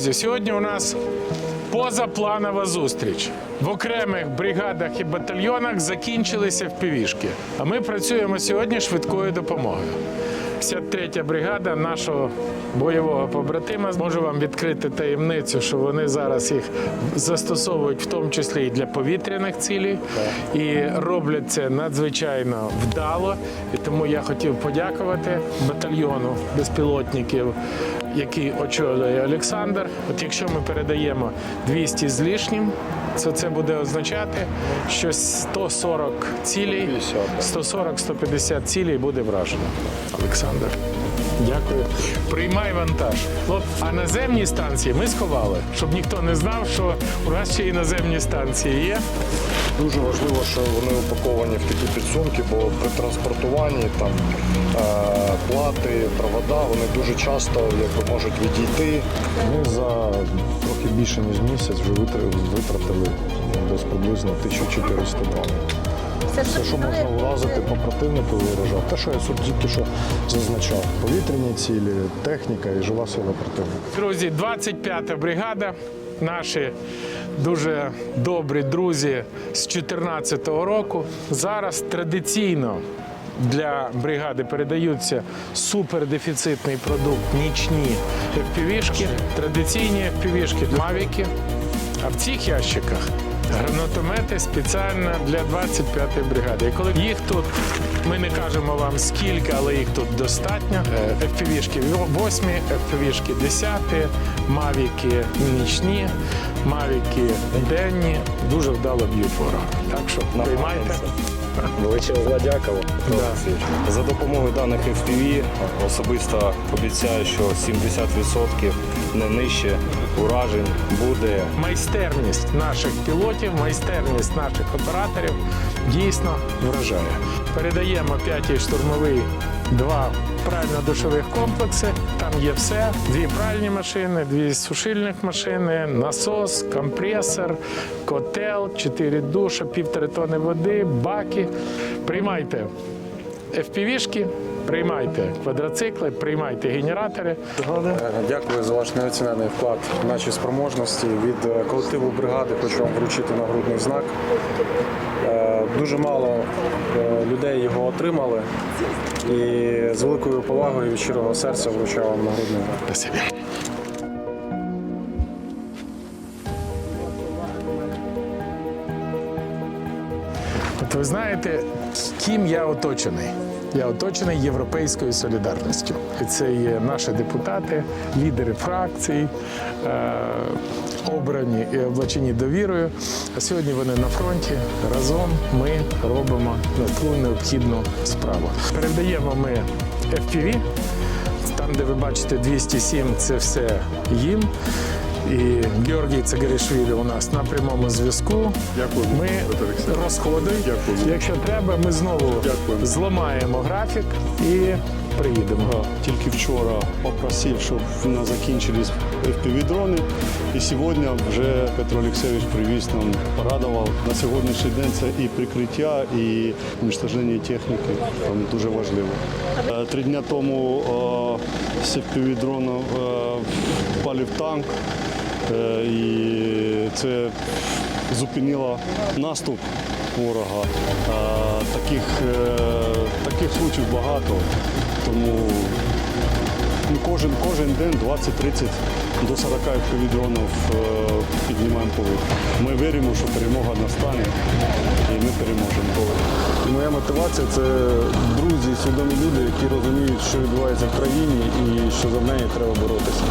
Друзі, сьогодні у нас позапланова зустріч. В окремих бригадах і батальйонах закінчилися впівішки. А ми працюємо сьогодні швидкою допомогою. 53 бригада нашого бойового побратима можу вам відкрити таємницю, що вони зараз їх застосовують в тому числі і для повітряних цілей, і роблять це надзвичайно вдало. І тому я хотів подякувати батальйону безпілотників, який очолює Олександр. От якщо ми передаємо 200 з лишнім, то це буде означати, що 140 цілей, 140-150 цілей буде вражено. Олександр. Дякую. Приймай вантаж. От, а наземні станції ми сховали, щоб ніхто не знав, що у нас ще і наземні станції є. Дуже важливо, що вони упаковані в такі підсумки, бо при транспортуванні там е, плати, провода, вони дуже часто якби, можуть відійти. Ми за трохи більше ніж місяць вже витратили десь приблизно 1400 грамів. Все, що можна вразити по противнику, виражав. Те, що я тільки що зазначав. Повітряні цілі, техніка і жива сила противника. Друзі, 25-та бригада, наші дуже добрі друзі з 14-го року. Зараз традиційно для бригади передаються супердефіцитний продукт нічні FPV-шки, традиційні FPV-шки, мавіки. А в цих ящиках гранатомети спеціально для 25-ї бригади. І коли їх тут, ми не кажемо вам скільки, але їх тут достатньо. FPV-шки 8, FPV-шки 10, мавіки нічні, мавіки денні. Дуже вдало б'ють ворога. Так що приймайте. Величезна дякова. Да. За допомогою даних FPV особисто обіцяю, що 70% не нижче уражень буде майстерність наших пілотів, майстерність наших операторів дійсно вражає. Передаємо п'ятій штурмовий два прально-душових комплекси. Там є все: дві пральні машини, дві сушильних машини, насос, компресор, котел, чотири душа, півтори тони води, баки. Приймайте FPV-шки, приймайте квадроцикли, приймайте генератори. Е, Дякую за ваш неоцінений вклад в наші спроможності. Від е, колективу бригади хочу вам вручити нагрудний знак. Е, Дуже мало людей його отримали. І з великою повагою від щирого серця вручаю вам нагрудний. Спасибі. От ви знаєте, ким я оточений? Я оточений європейською солідарністю. Це є наші депутати, лідери фракцій, е, обрані і облачені довірою. А сьогодні вони на фронті. Разом ми робимо таку необхідну справу. Передаємо ми FPV, там, де ви бачите 207, це все їм. І Георгій Цагарішвілі у нас на прямому зв'язку. Дякую, Ми розходи. Дякую. Якщо треба, ми знову Дякую. зламаємо графік і приїдемо. Тільки вчора попросив, щоб у нас закінчились FPV-дрони. І сьогодні вже Петро Олексійович привіз нам, порадував. На сьогоднішній день це і прикриття, і уничтоження техніки. Там дуже важливо. Е, Три дні тому е, з FPV-дрону е, впали в танк. І це зупинило наступ ворога. Е, Таких, е, таких случаїв багато, тому ну, кожен, кожен день 20-30 до 40 повідронів піднімаємо повітря. Ми віримо, що перемога настане і ми переможемо. І моя мотивація це друзі, свідомі люди, які розуміють, що відбувається в країні і що за неї треба боротися.